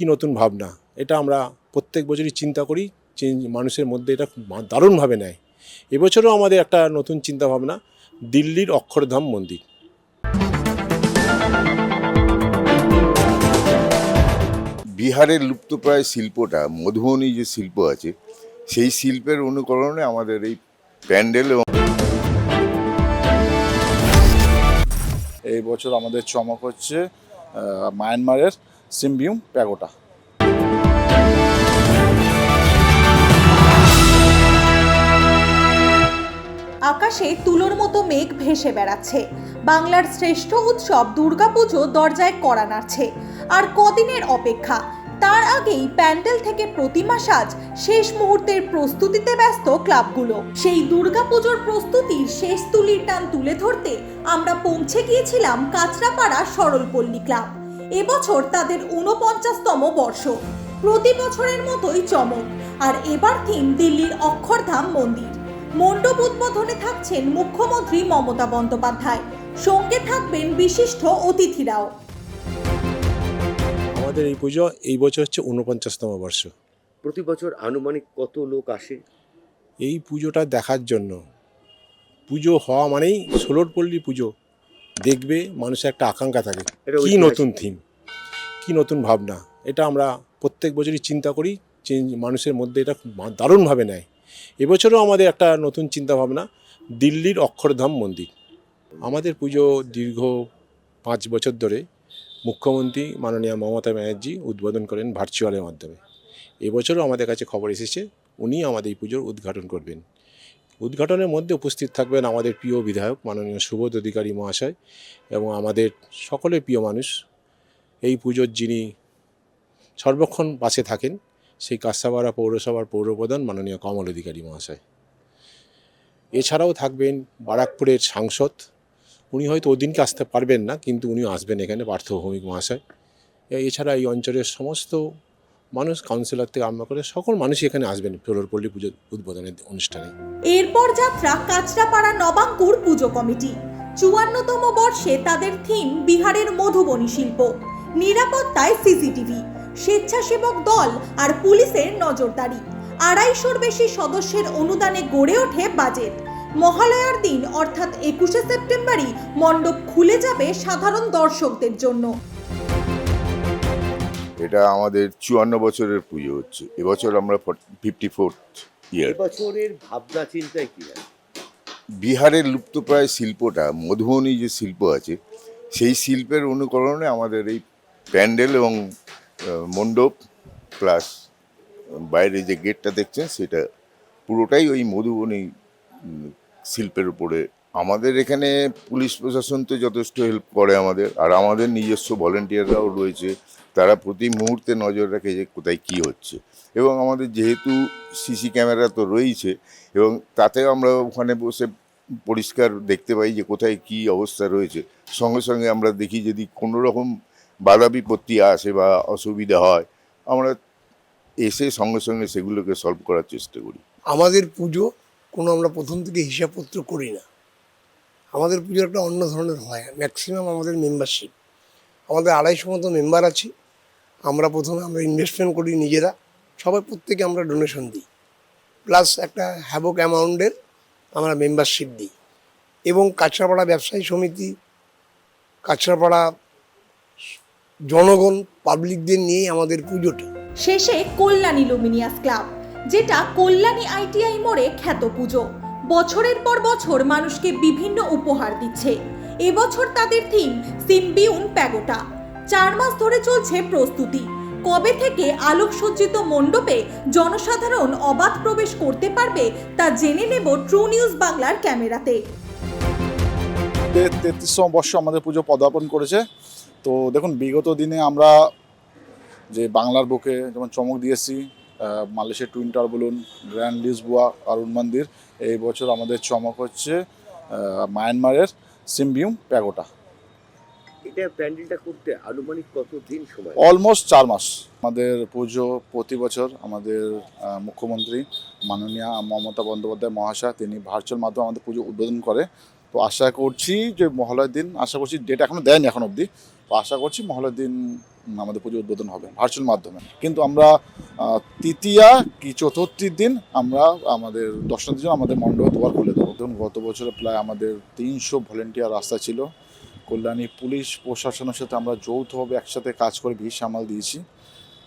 কি নতুন ভাবনা? এটা আমরা প্রত্যেক বছরই চিন্তা করি চেঞ্জ মানুষের মধ্যে এটা খুব দারুণভাবে নেয়। এবছরও আমাদের একটা নতুন চিন্তা ভাবনা দিল্লির অক্ষরধাম মন্দির। বিহারের লুপ্তপ্রায় শিল্পটা মধুবনী যে শিল্প আছে সেই শিল্পের অনুকরণে আমাদের এই প্যান্ডেল এবং এই বছর আমাদের চমক হচ্ছে মায়ানমারের সিম্বিউম প্যাগোটা। আকাশে তুলোর মতো মেঘ ভেসে বেড়াচ্ছে। বাংলার শ্রেষ্ঠ উৎসব দুর্গাপুজো দরজায় কড়া আর কদিনের অপেক্ষা, তার আগেই প্যান্ডেল থেকে প্রতিমা সাজ শেষ মুহূর্তের প্রস্তুতিতে ব্যস্ত ক্লাবগুলো। সেই দুর্গাপুজোর প্রস্তুতির শেষ তুলির টান তুলে ধরতে আমরা পৌঁছে গিয়েছিলাম কাঁচরাপাড়া সরলপল্লী ক্লাব। এবছর তাদের ঊনপঞ্চাশতম বর্ষ। প্রতি বছরের মতোই চমক। আর এবার থিম দিল্লির অক্ষরধাম মন্দির। মণ্ডপ উদ্বোধনে থাকছেন মুখ্যমন্ত্রী মমতা বন্দ্যোপাধ্যায়। সঙ্গে থাকবেন বিশিষ্ট অতিথিরাও। আমাদের এই পুজো এই বছর হচ্ছে ঊনপঞ্চাশতম বর্ষ। প্রতি বছর আনুমানিক কত লোক আসে? এই পুজোটা দেখার জন্য। পুজো হওয়া মানেই ষোলোর পল্লী পুজো। দেখবে মানুষের একটা আকাঙ্ক্ষা থাকে। কি নতুন থিম কি নতুন ভাবনা? এটা আমরা প্রত্যেক বছরই চিন্তা করি মানুষের মধ্যে এটা খুব দারুণভাবে নেয়। এবছরও আমাদের একটা নতুন চিন্তা ভাবনা দিল্লির অক্ষরধাম মন্দির। আমাদের পুজো দীর্ঘ পাঁচ বছর ধরে মুখ্যমন্ত্রী মাননীয় মমতা ব্যানার্জি উদ্বোধন করেন ভার্চুয়ালের মাধ্যমে। এবছরও আমাদের কাছে খবর এসেছে উনি আমাদের এই পুজোর উদ্ঘাটন করবেন। উদ্ঘাটনের মধ্যে উপস্থিত থাকবেন আমাদের প্রিয় বিধায়ক, মাননীয় সুবোধ অধিকারী মহাশয় এবং আমাদের সকলের প্রিয় মানুষ। এই পুজোর যিনি সর্বক্ষণ পাশে থাকেন, সেই কাস্তাপাড়া পৌরসভার পৌরপ্রধান মাননীয় কমল অধিকারী মহাশয়। এছাড়াও থাকবেন বারাকপুরের সাংসদ। উনি হয়তো ওদিনকে আসতে পারবেন না, কিন্তু উনি আসবেন এখানে পার্থ ভৌমিক মহাশয় এছাড়া এই অঞ্চলের সমস্ত মানুষ কাউন্সিলর থেকে আরম্ভ করে সকল মানুষই এখানে আসবেন ফেলোরপল্লী পুজো উদ্বোধনের অনুষ্ঠানে। এরপর যাত্রা কাঁচরাপাড়া নবাঙ্কুর পুজো কমিটি। চুয়ান্নতম বর্ষে তাদের থিম বিহারের মধুবনী শিল্প। নিরাপত্তায় সিসিটিভি, স্বেচ্ছাসেবক দল আর পুলিশের নজরদারি। আড়াইশোর বেশি সদস্যের অনুদানে গড়ে ওঠে বাজেট। মহালয়ার দিন, অর্থাৎ একুশে সেপ্টেম্বরই, মণ্ডপ খুলে যাবে সাধারণ দর্শকদের জন্য। এটা আমাদের চুয়ান্ন বছরের পুজো হচ্ছে। এবছর আমরা ফিফটি ফোর্থ ইয়ার বছরের ভাবনা চিন্তায় কি বিহারের লুপ্তপ্রায় শিল্পটা মধুবনী যে শিল্প আছে সেই শিল্পের অনুকরণে আমাদের এই প্যান্ডেল এবং মণ্ডপ প্লাস বাইরে যে গেটটা দেখছেন সেটা পুরোটাই ওই মধুবনী শিল্পের উপরে আমাদের এখানে পুলিশ প্রশাসন তো যথেষ্ট হেল্প করে আমাদের, আর আমাদের নিজস্ব ভলেন্টিয়াররাও রয়েছে, তারা প্রতি মুহূর্তে নজর রাখে যে কোথায় কী হচ্ছে। এবং আমাদের যেহেতু সিসি ক্যামেরা তো রয়েছে এবং তাতেও আমরা ওখানে বসে পরিষ্কার দেখতে পাই যে কোথায় কী অবস্থা রয়েছে। সঙ্গে সঙ্গে আমরা দেখি যদি কোনো রকম বাধা বিপত্তি আসে বা অসুবিধা হয়, আমরা এসে সঙ্গে সঙ্গে সেগুলোকে সলভ করার চেষ্টা করি। আমাদের পুজো কোনো আমরা প্রথম থেকে হিসাবপত্র করি না। আমাদের পুজো একটা অন্য ধরনের হয়। ম্যাক্সিমাম আমাদের মেম্বারশিপ আমাদের আড়াইশো মতো মেম্বার আছি। আমরা প্রথমে আমরা ইনভেস্টমেন্ট করি নিজেরা। সবাই প্রত্যেকে আমরা ডোনেশন দিই। প্লাস একটা হ্যাবক অ্যামাউন্টের আমরা মেম্বারশিপ দিই। এবং কাছড়াপাড়া ব্যবসায়ী সমিতি কাছড়াপাড়া জনগণ পাবলিকদের নিয়েই আমাদের পুজোটা। শেষে কল্যাণী লুমিনিয়াস ক্লাব, যেটা কল্যাণী আইটিআই মোড়ে খ্যাত পুজো। বছরের পর বছর মানুষকে বিভিন্ন উপহার দিচ্ছে। এবছর তাদের থিম সিম্বিউন প্যাগোটা। চার মাস ধরে চলছে প্রস্তুতি। কবে থেকে আলোকসজ্জিত মণ্ডপে জনসাধারণ অবাধ প্রবেশ করতে পারবে তা জেনে নেব ট্রু নিউজ বাংলার ক্যামেরাতে। তেত্রিশতম বর্ষ আমাদের পুজো পদার্পণ করেছে। তো দেখুন, বিগত দিনে আমরা যে বাংলার বুকে যেমন চমক দিয়েছি আহ, মালয়েশিয়ার টুইন বলুন গ্র্যান্ড লিসবুয়া অরুণ মন্দির এই বছর আমাদের চমক হচ্ছে মায়ানমারের সিম্বিউম প্যাগোটা এটা প্যান্ডেলটা করতে আনুমানিক কত দিন সময়? অলমোস্ট চার মাস। আমাদের পুজো প্রতি বছর আমাদের মুখ্যমন্ত্রী মাননীয় মমতা বন্দ্যোপাধ্যায় মহাশয় তিনি ভার্চুয়াল মাধ্যমে আমাদের পুজো উদ্বোধন করে। তো আশা করছি যে মহালয়ের দিন আশা করছি ডেট এখনও দেয়নি এখন অবধি। তো আশা করছি মহালয়ের দিন আমাদের পুজো উদ্বোধন হবে ভার্চুয়াল মাধ্যমে। কিন্তু আমরা তৃতীয়া কি চতুর্থীর দিন আমরা আমাদের দর্শনার্থীর জন্য আমাদের মণ্ডপে দুয়ার খুলে দেবো। ধরুন, গত বছরে প্রায় আমাদের তিনশো ভলেন্টিয়ার রাস্তা ছিল। কল্যাণী পুলিশ প্রশাসনের সাথে আমরা যৌথভাবে একসাথে কাজ করে ভিড় সামাল দিয়েছি।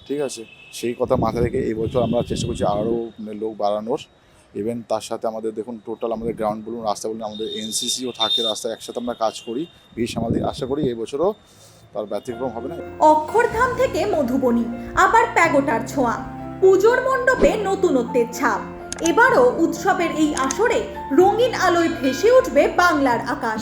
ঠিক আছে? সেই কথা মাথায় রেখে এই বছর আমরা চেষ্টা করছি আরও লোক বাড়ানোর। ইভেন তার সাথে আমাদের, দেখুন টোটাল আমাদের গ্রাউন্ড বলুন, রাস্তা বলুন, আমাদের এনসিসিও থাকে রাস্তায়, একসাথে আমরা কাজ করি, ভিড় সামাল দিই। আশা করি এই বছরও তার ব্যতিক্রম হবে না। অক্ষরধাম থেকে মধুবনী, আবার প্যাগোটার ছোঁয়া। পুজোর মণ্ডপে নতুনত্বের ছাপ। এবারও উৎসবের এই আসরে রঙিন আলোয় ভেসে উঠবে বাংলার আকাশ।